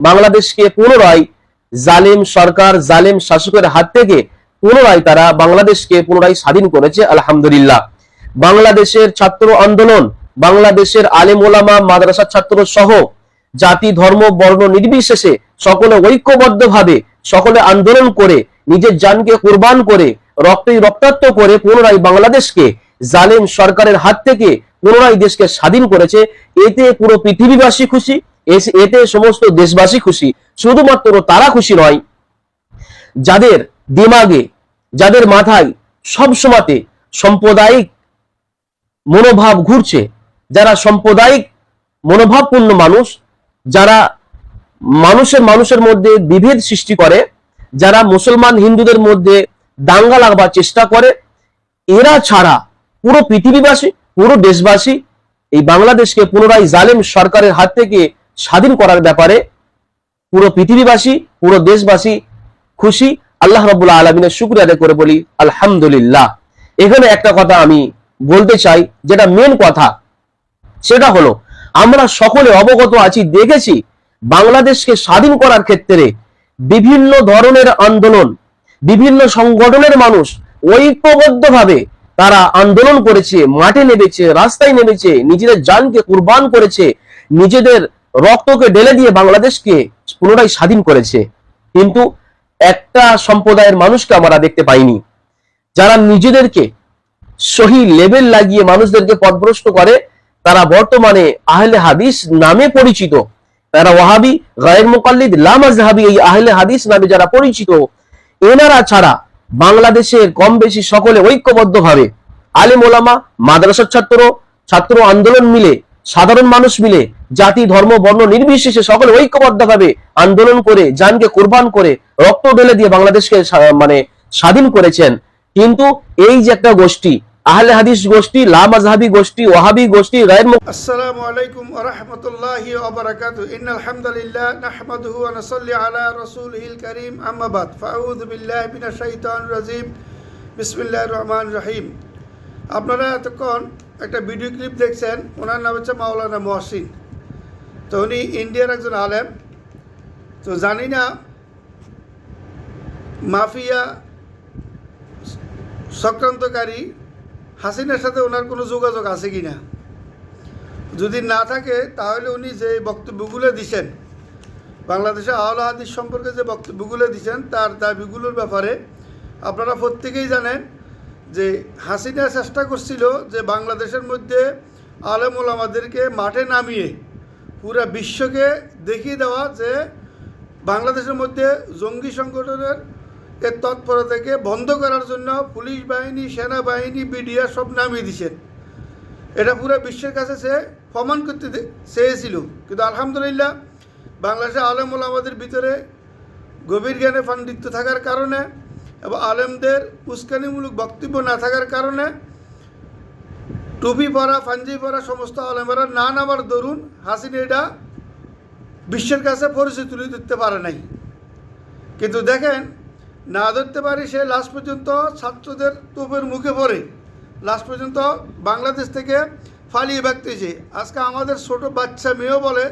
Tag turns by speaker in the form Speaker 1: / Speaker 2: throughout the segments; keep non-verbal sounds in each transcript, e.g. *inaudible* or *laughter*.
Speaker 1: বাংলাদেশকে পুনরায় জালিম সরকার, জালিম শাসকের হাত থেকে পুনরায় তারা বাংলাদেশকে পুনরায় স্বাধীন করেছে, আলহামদুলিল্লাহ। বাংলাদেশের ছাত্র আন্দোলন, বাংলাদেশের আলেম ওলামা, মাদ্রাসার ছাত্র সহ জাতি, ধর্ম, বর্ণ নির্বিশেষে সকলে ঐক্যবদ্ধভাবে সকলে আন্দোলন করে, নিজের জানকে কুরবান করে রক্তে রক্তাক্ত করে পুনরায় বাংলাদেশকে জালেম সরকারের হাত থেকে পুনরায় দেশকে স্বাধীন করেছে। এতে পুরো পৃথিবীবাসী খুশি এতে সমস্ত দেশবাসী খুশি। শুধুমাত্র তারা খুশি নয়, যাদের দিমাগে, যাদের মাথায় সব সময়তে সাম্প্রদায়িক মনোভাব ঘুরছে, যারা সাম্প্রদায়িক মনোভাবপূর্ণ মানুষ, যারা মানুষের মানুষের মধ্যে বিভেদ সৃষ্টি করে, যারা মুসলমান হিন্দুদের মধ্যে দাঙ্গা লাগবার চেষ্টা করে, এরা ছাড়া পুরো পৃথিবীবাসী, পুরো দেশবাসী এই বাংলাদেশকে পুনরায় জালেম সরকারের হাত থেকে স্বাধীন করার ব্যাপারে পুরো পৃথিবীবাসী, পুরো দেশবাসী খুশি। আল্লাহ রবুল্লা আলমিনের শুক্র আদায় করে বলি, আলহামদুলিল্লাহ। এখানে একটা কথা আমি বলতে চাই, যেটা মেন কথা, সেটা হলো, আমরা সকলে অবগত আছি, দেখেছি, বাংলাদেশকে স্বাধীন করার ক্ষেত্রে বিভিন্ন ধরনের আন্দোলন, বিভিন্ন সংগঠনের মানুষ ঐক্যবদ্ধভাবে তারা আন্দোলন করেছে, মাঠে নেমেছে, রাস্তায় নেমেছে, নিজেদের জানকে কুরবান করেছে, নিজেদের রক্তকে ঢেলে দিয়ে বাংলাদেশকে পুনরায় স্বাধীন করেছে। কিন্তু একটা সম্প্রদায়ের মানুষকে আমরা দেখতে পাইনি। যারা নিজেদেরকে সহি লেভেল লাগিয়ে মানুষদেরকে পথভ্রষ্ট করে, তারা বর্তমানে আহলে হাদিস নামে পরিচিত। তারা ওয়াহাবি, গায়ের মুকাল্লিদ লামাজহাবি এই আহলে হাদিস নামে যারা পরিচিত, এনারা ছাড়া বাংলাদেশের কম বেশি সকলে ঐক্যবদ্ধভাবে আলিম ওলামা, মাদ্রাসার ছাত্র ছাত্র আন্দোলন মিলে সাধারণ মানুষ মিলে জাতি, ধর্ম, বর্ণ নির্বিশেষে সকলে ঐক্যবদ্ধভাবে আন্দোলন করে যানকে কোরবান করে, রক্ত ডেলে দিয়ে বাংলাদেশকে মানে স্বাধীন করেছেন। কিন্তু এই যে একটা গোষ্ঠী, আহলে হাদিস গোষ্ঠী লাম আজহাবি গোষ্ঠী ওহাবি গোষ্ঠী, গায়ের
Speaker 2: আসসালামু আলাইকুম ইন্নাল নাহমাদুহু ওয়া আলা কারীম। আম্মা বাদ। ফাউযু বিল্লাহি মিনাশ শাইতানির রাজীম। বিসমিল্লাহির রহমানির রহিম। আপনারা এতক্ষণ একটা ভিডিও ক্লিপ দেখছেন, ওনার নাম হচ্ছে মাওলানা মহসিন। তো উনি ইন্ডিয়ার একজন আলেম। তো জানি না মাফিয়া সক্রান্তকারী হাসিনার সাথে ওনার কোনো যোগাযোগ আছে কি না? যদি না থাকে, তাহলে উনি যে বক্তব্যগুলো দিছেন বাংলাদেশে আওলা হাদিস সম্পর্কে যে বক্তব্যগুলো দিছেন, তার দাবিগুলোর ব্যাপারে আপনারা প্রত্যেকেই জানেন। যে হাসিনা চেষ্টা করছিল যে বাংলাদেশের মধ্যে আলেম ওলামাদেরকে মাঠে নামিয়ে পুরা বিশ্বকে দেখিয়ে দেওয়া যে বাংলাদেশের মধ্যে জঙ্গি সংগঠনের এর তৎপরতাকে বন্ধ করার জন্য পুলিশ বাহিনী, সেনাবাহিনী বিডিআর সব নামিয়ে দিছেন এটা পুরো বিশ্বের কাছে সে প্রমাণ করতে চেয়েছিল। কিন্তু আলহামদুলিল্লাহ বাংলাদেশে আলেম আমাদের ভিতরে গভীর জ্ঞানে পাণ্ডিত্য থাকার কারণে এবং আলেমদের উস্কানিমূলক বক্তব্য না থাকার কারণে টুপি পরা ফাঞ্জি পরা সমস্ত আলেমেরা না নামার দরুন হাসিন এটা বিশ্বের কাছে পরিচয় তুলে ধরতে পারে নাই। কিন্তু দেখেন, না ধরতে পারি সে লাস্ট পর্যন্ত ছাত্রদের তোপের মুখে পড়ে। লাস্ট পর্যন্ত বাংলাদেশ থেকে ফালিয়ে বাগতেছে। আজকে আমাদের ছোট বাচ্চা মেয়েও বলে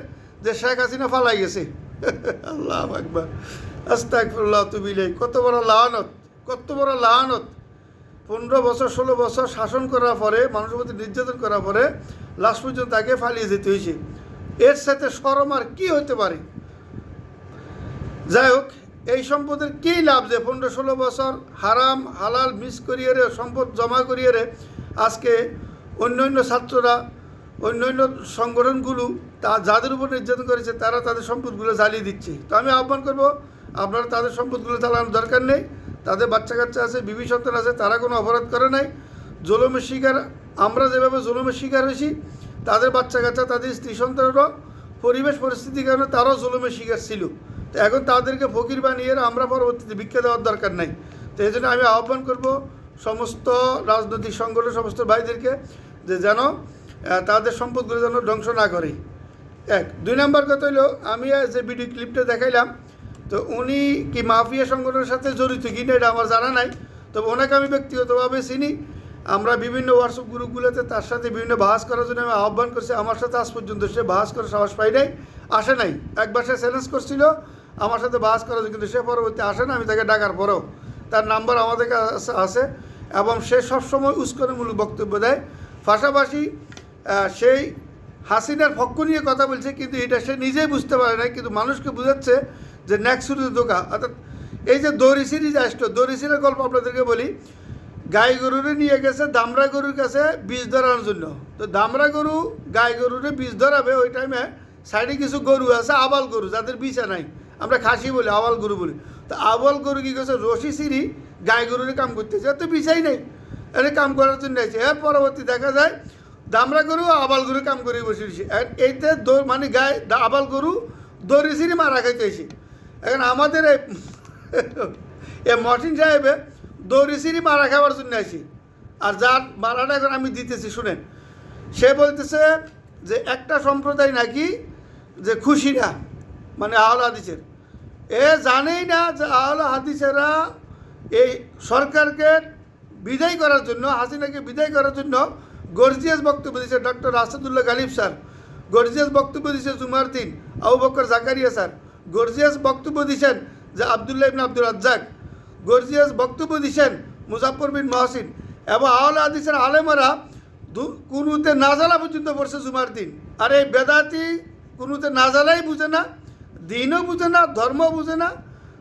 Speaker 2: যে শেখ হাসিনা ফালাই গেছে। *laughs* আল্লাহ একবার আস্তাকফুল্লাহ তুবিলে কত বড় লাহানত কত বড় লাহানত পনেরো বছর, ষোলো বছর শাসন করার পরে, মানুষের প্রতি নির্যাতন করার পরে লাস্ট পর্যন্ত তাকে ফালিয়ে যেতে হয়েছে। এর সাথে সরম আর কী হতে পারে? যাই হোক, এই সম্পদের কী লাভ যে পনেরো, ষোলো বছর হারাম, হালাল, মিস করিয়ে রে সম্পদ জমা করিয়ে রে আজকে অন্য অন্য ছাত্ররা অন্য অন্য সংগঠনগুলো তা যাদের উপর নির্যাতন করেছে, তারা তাদের সম্পদগুলো জ্বালিয়ে দিচ্ছে। তো আমি আহ্বান করব আপনারা তাদের সম্পদগুলো চালানোর দরকার নেই, তাদের বাচ্চা কাচ্চা আছে, বিবি সন্তান আছে, তারা কোনো অপরাধ করে নাই। জলমের শিকার, আমরা যেভাবে জলমের শিকার হয়েছি, তাদের বাচ্চা কাচ্চা, তাদের স্ত্রী সন্তানরাও পরিবেশ, পরিস্থিতির কারণে তারাও জলমের শিকার ছিল। তো এখন তাদেরকে ফকির বানিয়ে আমরা পরবর্তীতে ভিক্ষা দেওয়ার দরকার নাই। তো এই জন্য আমি আহ্বান করব সমস্ত রাজনৈতিক সংগঠন, সমস্ত ভাইদেরকে যে যেন তাদের সম্পদগুলো যেন ধ্বংস না করে। এক। দুই নম্বর কথা হলো, আমি যে ভিডিও ক্লিপটা দেখাইলাম তো উনি কি মাফিয়া সংগঠনের সাথে জড়িত কি না এটা আমার জানা নাই, তবে ওনাকে আমি ব্যক্তিগতভাবে চিনি। আমরা বিভিন্ন হোয়াটসঅ্যাপ গ্রুপগুলোতে তার সাথে বিভিন্ন বাহাস করার জন্য আমি আহ্বান করছি। আমার সাথে আজ পর্যন্ত সে বাহাস করে সাহস পাই নাই, আসে নাই। একবার সে চ্যালেঞ্জ করছিল, আমার সাথে বাহাস করার জন্য, কিন্তু সে পরবর্তী আসে না, আমি তাকে ডাকার পরেও। তার নাম্বার আমাদের কাছে আছে এবং সে সবসময় উস্করণমূলক বক্তব্য দেয়। পাশাপাশি সেই হাসিনার পক্ষ নিয়ে কথা বলছে, কিন্তু এটা সে নিজেই বুঝতে পারে না কিন্তু মানুষকে বোঝাচ্ছে যে ন্যাকসুরির দোকা, অর্থাৎ এই যে দড়ি সিরিজ আসতো, দড়ি সিরিজের গল্প আপনাদেরকে বলি, গাই গরুরে নিয়ে গেছে দামরা গরুর কাছে বীজ ধরানোর জন্য। তো দামরা গরু গাই গরুরে বীজ ধরাবে ওই টাইমে সাইডে কিছু গরু আছে, আবাল গরু, যাদের বিছা নাই। আমরা খাসি বলি, আবাল গরু বলি। তো আবাল গরু কি করছে? রশি সিঁড়ি গাই গরুরে কাম করতেছে তো বিছাই নেই। এটা কাম করার জন্য আছে এর পরবর্তী দেখা যায়, দামরা গরু আবাল গরু কাম করে বসে দৌ- মানে গায়ে আবাল গরু দড়ি সিঁড়ি মারা খাইতেছে এখন আমাদের এই এ মর্টিন সাহেবে দৌড়ি সিঁড়ি মারা খাওয়ার জন্য আসি আর যার মারাটা এখন আমি দিতেছি, শুনেন। সে বলতেছে যে একটা সম্প্রদায় নাকি যে খুশি না মানে আহল হাদিসের। এ জানেই না যে আহল হাদিসেরা এই সরকারকে বিদায় করার জন্য, হাসিনাকে বিদায় করার জন্য গর্জিয়াস বক্তব্য দিয়েছে doctor Rashedullah Galib sir. Gorgeous বক্তব্য দিয়েছে জুমার দিন। আবু বকর জাকারিয়া স্যার। গর্জিয়াস বক্তব্য দিয়েছেন যে আবদুল্লাহ ইবিন আব্দুল রাজ্জাক। গর্জিয়াস বক্তব্য দিয়েছেন মুজাফর বিন মহসিন এবং আহল হাদিসের আলেমারা দু- না জ্বালা পর্যন্ত পড়ছে জুমার দিন। আর এই বেদাতি কুনুতে জ্বালাই বুঝে না, দিনও বুঝে না ধর্ম বুঝে না।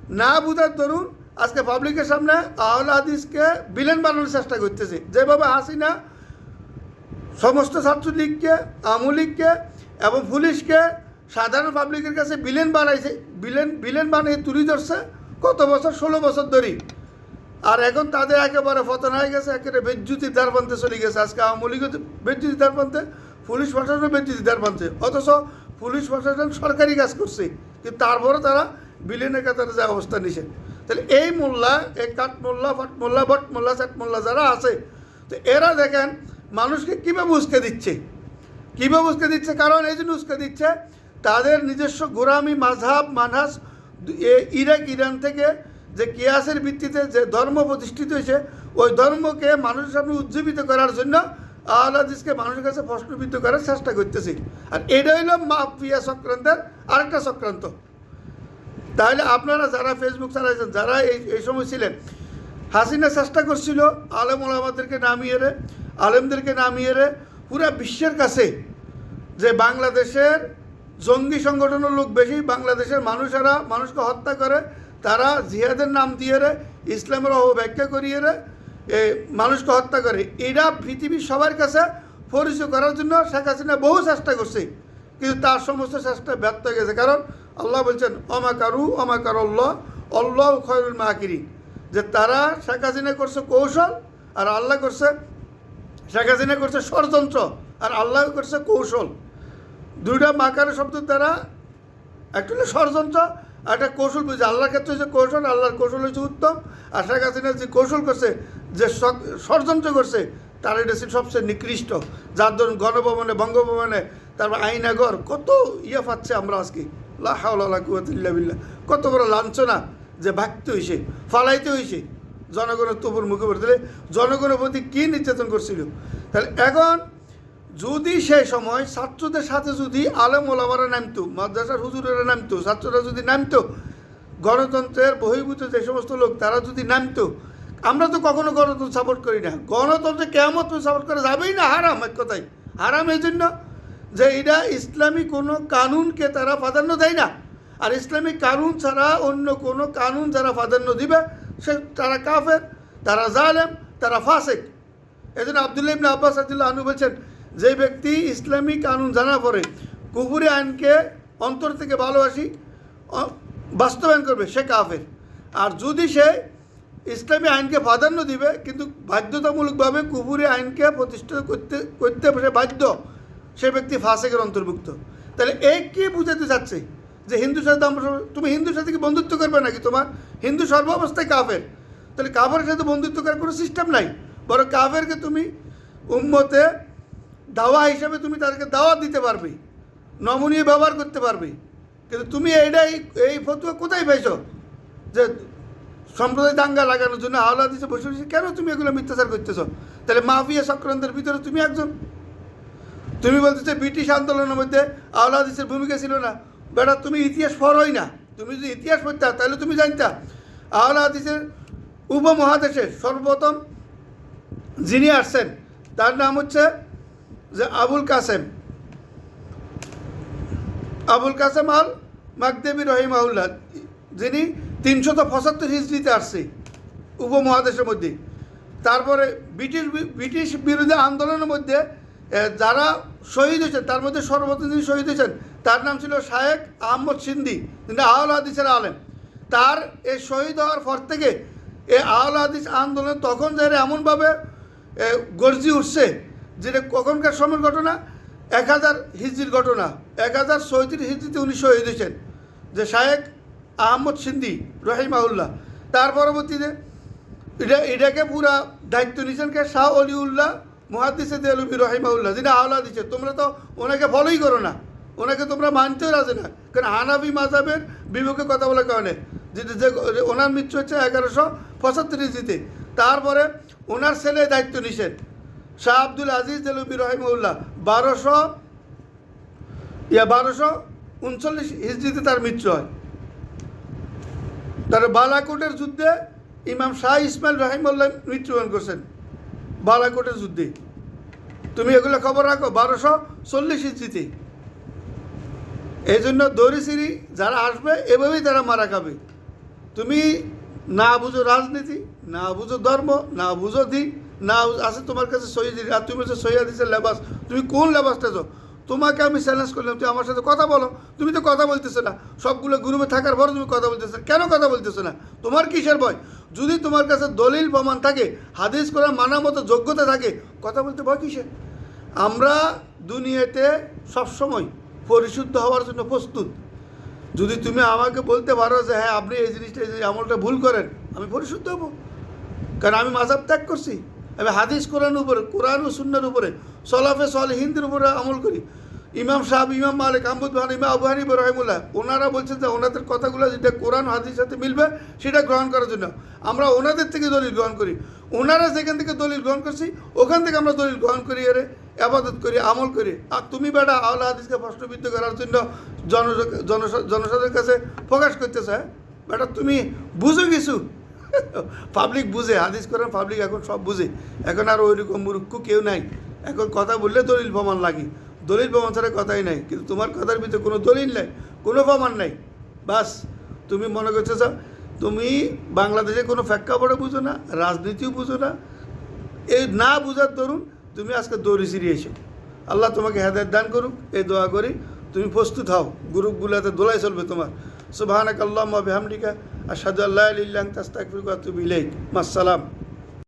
Speaker 2: না বুঝার দরুন আজকে পাবলিকের সামনে আহল হাদিসকে বিলেন বানানোর চেষ্টা করতেছে। যেভাবে হাসিনা সমস্ত ছাত্রলীগকে আওয়ামী লীগকে এবং পুলিশকে সাধারণ পাবলিকের কাছে বিলেন বানাইছে। বিলেন বিলেন বানিয়ে তুলি ধরছে, কত বছর? ষোলো বছর ধরে আর এখন তাদের একেবারে ফতন হয়ে গেছে, একেবারে বেজ্জুতির দ্বার প্রান্তে চলে গেছে। আজকে আওয়ামী লীগও বেজ্জুতির দ্বার পুলিশ প্রশাসনও বেজ্জুতির দ্বার প্রান্তে। অথচ পুলিশ প্রশাসন সরকারি কাজ করছে, কিন্তু তারপরে তারা বিলেনের কাতারে যে অবস্থা নিছে। তাহলে এই মোল্লা, এই কাঠ মোল্লা ফাট মোল্লা বট মোল্লা চাট মোল্লা যারা আছে, তো এরা দেখেন মানুষকে কীভাবে উস্কে দিচ্ছে? কীভাবে উস্কে দিচ্ছে? কারণ এই জন্য উস্কে দিচ্ছে তাদের নিজস্ব গোরামি মাঝহাব, মানহাস ইরাক, ইরান থেকে যে কিয়াসের ভিত্তিতে যে ধর্ম প্রতিষ্ঠিত হয়েছে, ওই ধর্মকে মানুষের সামনে উজ্জীবিত করার জন্য আহলাদিসকে মানুষের কাছে প্রশ্নবিদ্ধ করার চেষ্টা করতেছে। আর এটা হইল মাফিয়া সংক্রান্তের আরেকটা সংক্রান্ত। তাহলে আপনারা যারা ফেসবুক চালাইছেন, যারা এই এই সময় ছিলেন, হাসিনা চেষ্টা করছিল আলেম ওলামাদেরকে নামিয়ে রে আলেমদেরকে নামিয়ে রে পুরা বিশ্বের কাছে যে বাংলাদেশের জঙ্গি সংগঠনের লোক বেশি বাংলাদেশের মানুষেরা মানুষকে হত্যা করে তারা জিহাদের নাম দিয়ে রে ইসলামের অপব্যাখ্যা করিয়ে রে এ, মানুষকে হত্যা করে। এরা পৃথিবীর সবার কাছে পরিচয় করার জন্য শেখ হাসিনা বহু চেষ্টা করছে কিন্তু তার সমস্ত চেষ্টা ব্যর্থ হয়ে গেছে। কারণ আল্লাহ বলছেন অমাকারু অমাকার আল্লাহ অল্লাহ খয়রুল মাকিরি যে তারা শেখ হাসিনা করছে কৌশল আর আল্লাহ করছে শেখ হাসিনা করছে ষড়যন্ত্র আর আল্লাহ করছে কৌশল। দুইটা মাকারের শব্দের দ্বারা হলো ষড়যন্ত্র একটা কৌশল বুঝছে আল্লাহর ক্ষেত্রে হচ্ছে কৌশল, আল্লাহর কৌশল হচ্ছে উত্তম। আর শেখ হাসিনা যে কৌশল করছে, যে ষড়- ষড়যন্ত্র করছে, তার এটা সবচেয়ে নিকৃষ্ট। যার ধরুন গণভবনে, বঙ্গভবনে তারপর আইনাগর, কত ইয়ে পাচ্ছে আমরা আজকে। লাহাউল্লাহ কত বড় লাঞ্ছনা যে ভাগতে হয়েছে ফালাইতে হয়েছে জনগণের তবুর মুখে পড়ে। তাহলে জনগণের প্রতি কী নির্যাতন করছিল? তাহলে এখন যদি সেই সময় ছাত্রদের সাথে যদি আলম ওলামারা নামতো, মাদ্রাসার হুজুরেরা নামতো, ছাত্ররা যদি নামতো, গণতন্ত্রের বহির্ভূত যে সমস্ত লোক, তারা যদি নামতো, আমরা তো কখনো গণতন্ত্র সাপোর্ট করি না। গণতন্ত্র কেমন সাপোর্ট করা যাবেই না, হারাম এক কথায়। হারাম এই জন্য যে এটা ইসলামী কোনো কানুনকে তারা প্রাধান্য দেয় না। আর ইসলামিক কানুন ছাড়া অন্য কোনো কানুন যারা প্রাধান্য দিবে, সে তারা কাফের, তারা জালেম, তারা ফাসেক। এই জন্য আবদুল্লাহ ইবনে আব্বাস আদুল্লাহ আনু বলছেন যে ব্যক্তি ইসলামী কানুন জানা পড়ে কুকুরি আইনকে অন্তর থেকে ভালোবাসি বাস্তবায়ন করবে, সে কাফের। আর যদি সে ইসলামী আইনকে প্রাধান্য দিবে, কিন্তু বাধ্যতামূলকভাবে কুপুরি আইনকে প্রতিষ্ঠিত করতে করতে সে বাধ্য, সে ব্যক্তি ফাঁসেকের অন্তর্ভুক্ত। তাহলে এই কি বুঝাতে চাচ্ছে যে হিন্দু সাথে তুমি হিন্দুর সাথে কি বন্ধুত্ব করবে নাকি? তোমার হিন্দু সর্বাবস্থায় কাফের। তাহলে কাফের সাথে বন্ধুত্ব করার কোনো সিস্টেম নাই। বরং কাফেরকে তুমি উম্মতে দাওয়া হিসাবে তুমি তাদেরকে দাওয়াত দিতে পারবে, নমনীয় ব্যবহার করতে পারবে। কিন্তু তুমি এইটাই, এই ফতুয়া কোথায় পাইছো যে সম্প্রদায় দাঙ্গা লাগানোর জন্য আওলা দিতে বসে বসে কেন তুমি এগুলো মিথ্যাচার করতেছ? তাহলে মাফিয়া চক্রান্তের ভিতরে তুমি একজন। তুমি বলতেছে ব্রিটিশ আন্দোলনের মধ্যে আওলা হাদিসের ভূমিকা ছিল না। বেটা, তুমি ইতিহাস পড়োই না। তুমি যদি ইতিহাস পড়তা তাহলে তুমি জানতা। আওলা হাদিসের উপমহাদেশে সর্বপ্রথম যিনি আসছেন, তার নাম হচ্ছে আবুল কাসেম। আবুল কাসেম আল মাকদেবী রহিমাউল্লাহ যিনি তিনশত পঁচাত্তর হিজড়িতে আসছে উপমহাদেশের মধ্যে। তারপরে ব্রিটিশ ব্রিটিশ বিরোধী আন্দোলনের মধ্যে যারা শহীদ হয়েছেন, তার মধ্যে সর্বপ্রথম যিনি শহীদ হয়েছেন, তার নাম ছিল শায়েক আহমদ সিন্দি তিনি আহল হাদিসের আলেম। তার এই শহীদ হওয়ার পর থেকে এই আহল হাদিস আন্দোলন তখন যারা এমনভাবে গর্জি উঠছে যেটা কখনকার সময়ের ঘটনা এক হাজার হিজড়ির ঘটনা এক হাজার ছয়ত্রিশ হিজড়িতে উনি শহীদ হয়েছেন। যে শায়েক আহমদ সিন্দি রহিমাউল্লাহ তার পরবর্তীতে এটা, এটাকে পুরা দায়িত্ব নিয়েছেন কে? শাহ অলিউল্লাহ মহাদিসে দেলবি রহিমাউল্লাহ যিনি আওলা দিচ্ছে তোমরা তো ওনাকে ফলোই করো না। ওনাকে তোমরা মানতেও রাজে না। কারণ হানাফি মাজাবের বিপক্ষে কথা বলার কারণে। যে, ওনার মৃত্যু হচ্ছে এগারোশো পঁচাত্তর ইঞ্চিতে তারপরে ওনার ছেলে দায়িত্ব নিছেন শাহ আব্দুল আজিজ দেলবি রহিমউল্লাহ বারোশো, ইয়া বারোশো উনচল্লিশ হিজড়িতে তার মৃত্যু হয়। তার বালাকোটের যুদ্ধে ইমাম শাহ ইসমাইল রাহিমুল্লাহ মৃত্যুবরণ করছেন। বালাকোটের যুদ্ধে। তুমি এগুলো খবর রাখো, বারোশো চল্লিশ ইঞ্চিতে এই জন্য দরিসিরি যারা আসবে, এভাবেই তারা মারা খাবে। তুমি না বুঝো রাজনীতি, না বুঝো ধর্ম, না বুঝো দিন। না, আছে তোমার কাছে সৈয়দি আর তুমি বলছো হচ্ছে সৈয়াদিসের লেবাস, তুমি কোন লেবাসটা যাও তোমাকে আমি চ্যালেঞ্জ করলাম, তুমি আমার সাথে কথা বলো। তুমি তো কথা বলতেছো না। সবগুলো গ্রুপে থাকার পর তুমি কথা বলতেছো। কেন কথা বলতেছো না? তোমার কিসের ভয়? যদি তোমার কাছে দলিল প্রমাণ থাকে, হাদিস করার মানার মতো যোগ্যতা থাকে, কথা বলতে ভয় কিসের? আমরা দুনিয়াতে সবসময় পরিশুদ্ধ হওয়ার জন্য প্রস্তুত। যদি তুমি আমাকে বলতে পারো যে হ্যাঁ আপনি এই জিনিসটা, এই আমলটা ভুল করেন, আমি পরিশুদ্ধ হব। কারণ আমি মাজাব ত্যাগ করছি। আমি হাদিস কোরআনের উপরে, কোরআন ও সুন্নার উপরে, সলাফে সল হিন্দির উপরে আমল করি। ইমাম সাহেব, ইমাম মালিক, আহমদ ভান ইমাম আবু হানিফ রহিমুল্লাহ ওনারা বলছেন যে ওনাদের কথাগুলো যেটা কোরআন হাদিস সাথে মিলবে, সেটা গ্রহণ করার জন্য। আমরা ওনাদের থেকে দলিল গ্রহণ করি। ওনারা যেখান থেকে দলিল গ্রহণ করছি, ওখান থেকে আমরা দলিল গ্রহণ করি, এর, আবাদত করি, আমল করি। আর তুমি বেটা আল্লাহ হাদিসকে প্রশ্নবিদ্ধ করার জন্য জন জনসাধারণের কাছে প্রকাশ করতেছে হ্যাঁ? বেটা তুমি বুঝো কিছু? পাবলিক বুঝে, হাদিস করেন পাবলিক এখন সব বুঝে। এখন আর ওইরকম মূর্খ কেউ নাই। এখন কথা বললে দলিল প্রমাণ লাগে। দলিল প্রমাণ ছাড়া কথাই নাই। কিন্তু তোমার কথার ভিতরে কোনো দলিল নাই, কোনো প্রমাণ নাই। বাস, তুমি মনে করতেছ তুমি বাংলাদেশে কোনো ফ্যাক্কা প্রেক্ষাপটে বুঝো না, রাজনীতিও বুঝো না। এই না বুঝার দরুন তুমি আজকে দৌড়ি সিরিয়ে এসো। আল্লাহ তোমাকে হেদায়ত দান করুক, এই দোয়া করি। তুমি প্রস্তুত হও। গ্রুপগুলোতে দোলাই চলবে তোমার। সুবাহানাক আল্লাহ বিহামডিকা আসাদু আল্লাহ আলিল্লাহ তাস্তাকফির তুবি ইলাইক। মাসসালাম।